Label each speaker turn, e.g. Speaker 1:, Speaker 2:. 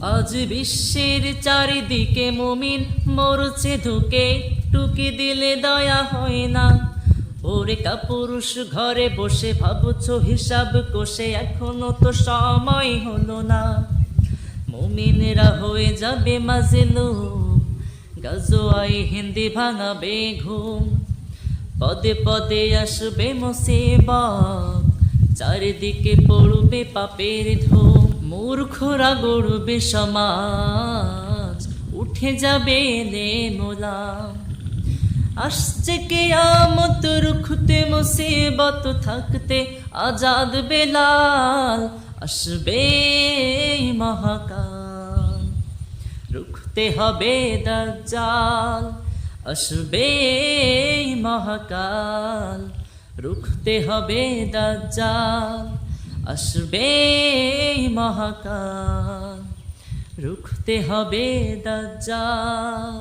Speaker 1: আজ বিশ্বের চারিদিকে মুমিন মরছে ধুকে, টুকি দিলে দয়া হয় না। ওরে কাপুরুষ, ঘরে বসে ভাবছ হিসাব কষে, এখনও তো সময় হলো না। মুমিনেরা হয়ে যাবে মাজেলো গাজোয়াই হিন্দি ভাঙাবে ঘুম পদে পদে আসবে মুসিবা চারিদিকে পড়বে পাপের ধুম। মূর্খরা গড়বে সমাজ উঠে যাবে নে মোলাম আসছে কে আমত রুখতে মুসিবত, থাকতে আজাদ বেলাল, আসবে মহাকাল। রুখতে হবে দাজ্জাল, আসবে মহাকাল। রুখতে হবে দাজ্জাল, আসবে মহাকাল রুখতে হবে দাজ্জাল।